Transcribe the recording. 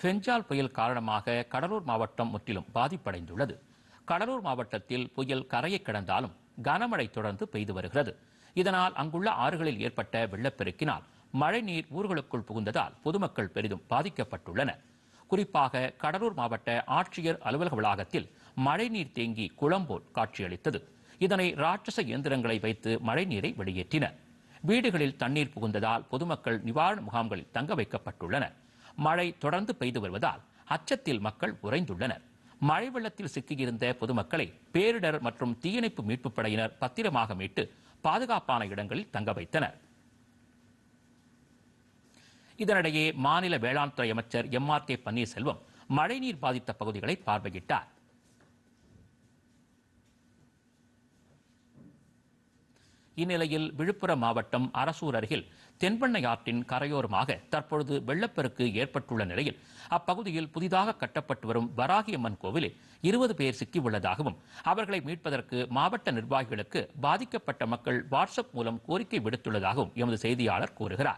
ஃபெஞ்சால் புயல் காரணமாக கடலூர் மாவட்டம் முற்றிலும் பாதிப்படைந்துள்ளது. கடலூர் மாவட்டத்தில் புயல் கரையை கடந்தாலும் கனமழை தொடர்ந்து பெய்து வருகிறது. இதனால் அங்குள்ள ஆறுகளில் ஏற்பட்ட வெள்ளப்பெருக்கினால் மழைநீர் ஊர்களுக்குள் புகுந்ததால் பொதுமக்கள் பெரிதும் பாதிக்கப்பட்டுள்ளனர். குறிப்பாக கடலூர் மாவட்ட ஆட்சியர் அலுவலக வளாகத்தில் மழைநீர் தேங்கி குளம் போல் காட்சியளித்தது. இதனை ராட்சச இயந்திரங்களை வைத்து மழைநீரை வெளியேற்றினர். வீடுகளில் தண்ணீர் புகுந்ததால் பொதுமக்கள் நிவாரண முகாம்களில் தங்க வைக்கப்பட்டுள்ளனர். மழை தொடர்ந்து பெய்து வருவதால் அச்சத்தில் மக்கள் உறைந்துள்ளனர். மழை வெள்ளத்தில் சிக்கியிருந்த பொதுமக்களை பேரிடர் மற்றும் தீயணைப்பு மீட்புப் படையினர் பத்திரமாக மீட்டு பாதுகாப்பான இடங்களில் தங்க வைத்தனர். இதனிடையே மாநில வேளாண் துறை அமைச்சர் எம் ஆர் கே பன்னீர்செல்வம் மழைநீர் பாதித்த பகுதிகளை பார்வையிட்டார். இந்நிலையில் விழுப்புரம் மாவட்டம் அரசூர் அருகில் தென்பெண்ணை ஆற்றின் கரையோரமாக தற்பொழுது வெள்ளப்பெருக்கு ஏற்பட்டுள்ள நிலையில் அப்பகுதியில் புதிதாக கட்டப்பட்டு வரும் வராகியம்மன் கோவிலில் இருபது பேர் சிக்கியுள்ளதாகவும் அவர்களை மீட்பதற்கு மாவட்ட நிர்வாகிகளுக்கு பாதிக்கப்பட்ட மக்கள் வாட்ஸ்அப் மூலம் கோரிக்கை விடுத்துள்ளதாகவும் எமது செய்தியாளர் கூறுகிறார்.